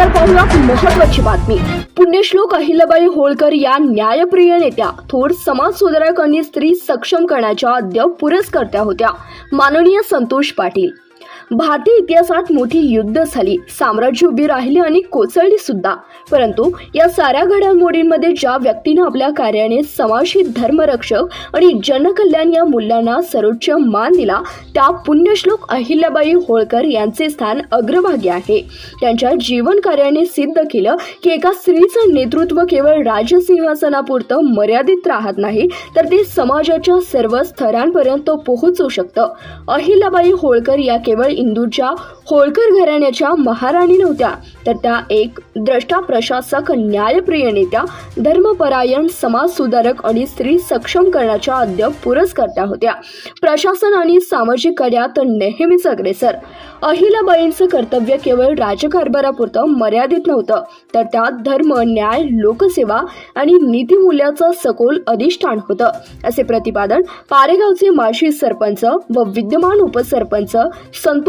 नमस्कार पाहूया महत्वाची बातमी. पुण्यश्लोक अहिल्याबाई होळकर या न्यायप्रिय नेत्या थोर समाज सुधारक आणि स्त्री सक्षम करण्याच्या अद्य पुरस्कर्त्या होत्या. माननीय संतोष पाटील. भारतीय इतिहासात मोठी युद्ध झाली. साम्राज्य उभी राहिली आणि कोसळली सुद्धा. परंतु या साऱ्या घडामोडींमध्ये ज्या व्यक्तीनं आपल्या कार्याने समाजहित धर्मरक्षक आणि जनकल्याण या मूल्यांना सर्वोच्च मान दिला त्या पुण्यश्लोक अहिल्याबाई होळकर यांचे स्थान अग्रभागी आहे. त्यांच्या जीवन कार्याने सिद्ध केलं की एका स्त्रीचं नेतृत्व केवळ राजसिंहासनापुरतं मर्यादित राहत नाही तर ते समाजाच्या सर्व स्तरांपर्यंत पोहोचू शकतं. अहिल्याबाई होळकर या केवळ इंदूरच्या होळकर घराण्याच्या महाराणी नव्हत्या तर त्या एक द्रष्टा प्रशासक न्यायप्रिय नेत्या धर्मपरायण समाज सुधारक आणि स्त्री सक्षम करण्याच्या अद्याप पुरस्कर्त्या होत्या. प्रशासन आणि सामाजिक कार्यात नेहमीच अग्रेसर. अहिलाबाईंचं कर्तव्य केवळ राजकारभारापुरतं मर्यादित नव्हतं तर त्यात धर्म न्याय लोकसेवा आणि नीतिमूल्याचं सखोल अधिष्ठान होतं असे प्रतिपादन पारेगावचे माजी सरपंच व विद्यमान उपसरपंच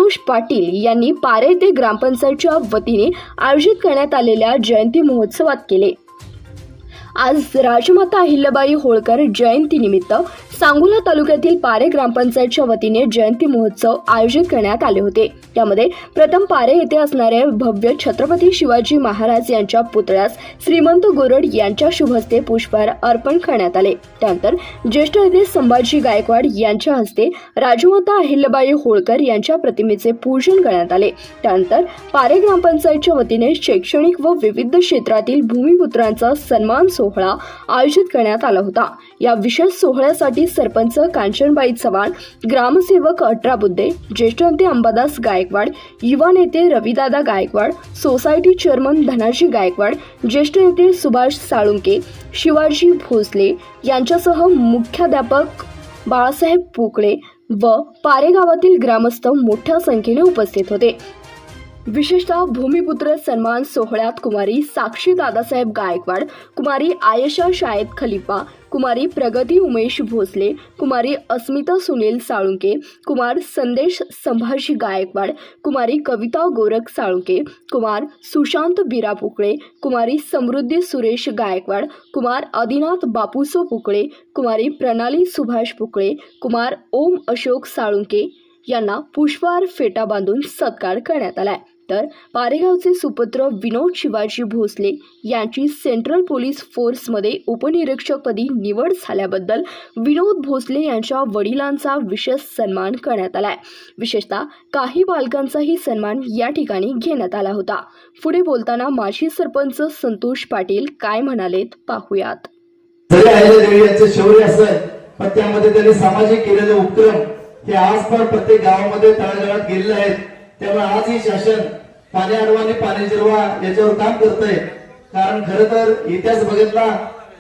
संतोष पाटील यांनी पारे ते ग्रामपंचायतच्या वतीने आयोजित करण्यात आलेल्या जयंती महोत्सवात केले. आज राजमाता अहिल्याबाई होळकर जयंतीनिमित्त सांगोला तालुक्यातील पारे ग्रामपंचायतच्या वतीने जयंती महोत्सव आयोजित करण्यात आले होते. त्यामध्ये प्रथम पारे येथे असणारे भव्य छत्रपती शिवाजी महाराज यांच्या पुतळ्यास श्रीमंत गोरड यांच्या शुभहस्ते पुष्पहार अर्पण करण्यात आले. त्यानंतर ज्येष्ठ नेते संभाजी गायकवाड यांच्या हस्ते राजमाता अहिल्याबाई होळकर यांच्या प्रतिमेचे पूजन करण्यात आले. त्यानंतर पारे ग्रामपंचायतच्या वतीने शैक्षणिक व विविध क्षेत्रातील भूमिपुत्रांचा सन्मान सोहळा आयोजित करण्यात आला होता. या विशेष सोहळ्यासाठी सरपंच कांचनबाई चव्हाण ग्रामसेवक अठरा बुद्धे ज्येष्ठ नेते अंबादास गायकवाड युवा नेते रविदादा गायकवाड सोसायटी चेअरमन धनाजी गायकवाड ज्येष्ठ नेते सुभाष साळुंके शिवाजी भोसले यांच्यासह मुख्याध्यापक बाळासाहेब पोकळे व पारेगावातील ग्रामस्थ मोठ्या संख्येने उपस्थित होते. विशेषतः भूमिपुत्र सन्मान सोहळ्यात कुमारी साक्षी दादासाहेब गायकवाड, कुमारी आयशा शायद खलिफा, कुमारी प्रगती उमेश भोसले, कुमारी अस्मिता सुनील साळुंके, कुमार संदेश संभाजी गायकवाड, कुमारी कविता गोरख साळुंके, कुमार सुशांत बिरा पुकळे कुमारी समृद्धी सुरेश गायकवाड, कुमार आदिनाथ बापूसो पुकळे कुमारी प्रणाली सुभाष पुकळे कुमार ओम अशोक साळुंके यांना पुष्पहार फेटा बांधून सत्कार करण्यात आलाय. तर पारेगावचे सुपुत्र विनोद शिवाजी भोसले यांची सेंट्रल पोलीस फोर्समध्ये उपनिरीक्षकपदी निवड झाल्याबद्दल विनोद भोसले यांच्या वडिलांचा विशेष सन्मान करण्यात आलाय. विशेषतः काही बालकांचाही सन्मान या ठिकाणी घेण्यात आला होता. पुढे बोलताना माजी सरपंच संतोष पाटील काय म्हणालेत पाहूयात. शौर्य असेल पण त्यामध्ये त्यांनी सामाजिक केलेले उपक्रम हे आज पण प्रत्येक गावामध्ये तळागाळात गेलेले आहेत. त्यामुळे आज ही शासन पाणी अडवा आणि पाणी जिरवा याच्यावर काम करत आहे कारण खर तर इतिहास बघितला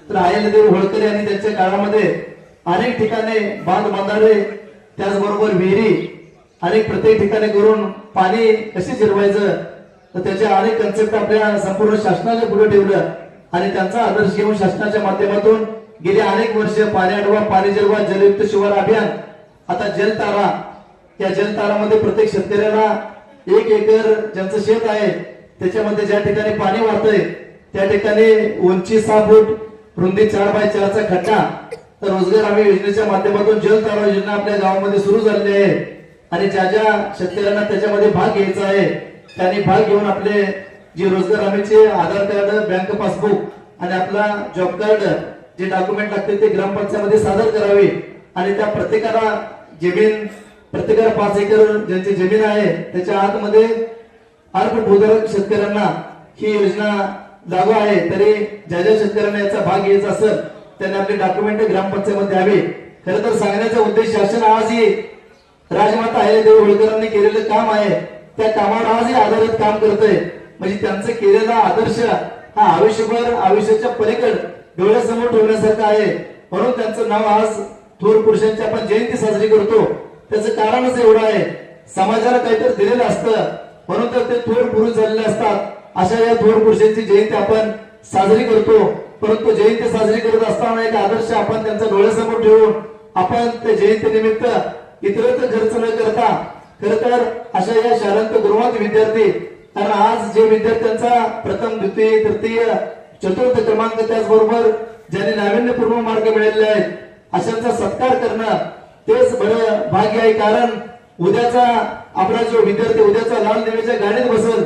तर आयलदेव होळकर यांनी त्यांच्या काळामध्ये अनेक ठिकाणी बांध बांधारे त्याचबरोबर विहिरी अनेक प्रत्येक ठिकाणी करून पाणी कशी जिरवायचं तर त्याचे अनेक कन्सेप्ट आपल्या संपूर्ण शासनाच्या पुढे ठेवलं. आणि त्यांचा आदर्श घेऊन शासनाच्या माध्यमातून गेली अनेक वर्ष पाणी अडवा पाणी जिरवा जलयुक्त शिवार अभियान आता जलतारा या जलतारामध्ये प्रत्येक शेतकऱ्याला एक एकर ज्यांचं शेत आहे त्याच्यामध्ये ज्या ठिकाणी पाणी वाढतंय त्या ठिकाणी उंची सहा फूट रुंदी चार बाय चारचा खड्डा तर रोजगार हमी योजनेच्या माध्यमातून जलतारा योजना आपल्या गावामध्ये सुरू झालेली आहे. आणि ज्या ज्या शेतकऱ्यांना त्याच्यामध्ये भाग घ्यायचा आहे त्यांनी भाग घेऊन आपले जे रोजगार हमीचे आधार कार्ड बँक पासबुक आणि आपला जॉब कार्ड जे डॉक्युमेंट लागते ते ग्रामपंचायतमध्ये सादर करावे. आणि त्या प्रत्येकाला जमीन प्रत्येकाला पाच एकर ज्यांची जमीन आहे त्याच्या आतमध्ये अल्प भूधारक शेतकऱ्यांना ही योजना लागू आहे. तरी ज्या ज्या शेतकऱ्यांना याचा भाग घ्यायचा असेल त्यांनी आपले डॉक्युमेंट ग्रामपंचायतमध्ये द्यावे खरं तर सांगण्याचा उद्देश शासन आज ही राजमाता आहे देव होळकरांनी केलेलं काम आहे. त्या कामावर आजही आधारित काम करत आहे म्हणजे त्यांचं केलेला आदर्श हा आयुष्यभर आयुष्याच्या पलीकड डोळ्यासमोर ठेवण्यासारखा आहे. म्हणून त्यांचं नाव आज थोर पुरुषांची आपण जयंती साजरी करतो. त्याचं कारणच एवढं आहे. समाजाला काहीतरी दिलेलं असतं. म्हणून तर ते थोर पुरुष झालेले असतात. अशा या थोर पुरुषांची जयंती आपण साजरी करतो. परंतु जयंती साजरी करत असताना एक आदर्श आपण त्यांचा डोळ्यासमोर ठेवून आपण त्या जयंती निमित्त इतरत्र खर्च न करता खर तर अशा या शालांत गृहात विद्यार्थी कारण आज जे विद्यार्थ्यांचा प्रथम द्वितीय तृतीय चतुर्थ क्रमांक त्याचबरोबर ज्यांनी नाविन्यपूर्ण मार्ग मिळालेले आहेत अशांचा सत्कार करणं तेच बरं भाग्य आहे. कारण उद्याचा आपला जो विद्यार्थी उद्याचा लाल देवीच्या गाडीत बसल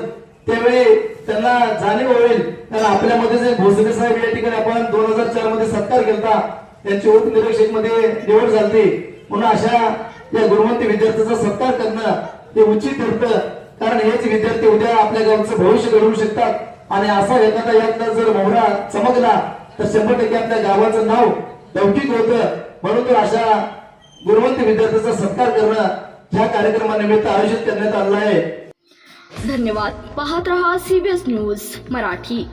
त्यावेळी त्यांना जाणीव होईल. कारण आपल्यामध्ये जे भोसले साहेब या ठिकाणी आपण दोन हजार चारमध्ये सत्कार केला त्यांची उपनिरीक्षकमध्ये निवड झाली म्हणून अशा या गुणवंती विद्यार्थ्याचा सत्कार करणं हे उचित ठरतं. कारण हेच विद्यार्थी उद्या आपल्या गावचं भविष्य घडवू शकतात. आणि असा एखादा यातला जर मोहरा चमकला तर शंभर टक्के आपल्या गावाचं नाव लौकिक होतं. म्हणून अशा गुणवंत विद्यार्थ्याचा सत्कार करणं या कार्यक्रमानिमित्त आयोजित करण्यात आलं आहे. धन्यवाद. पाहत रहा सीबीएस न्यूज मराठी.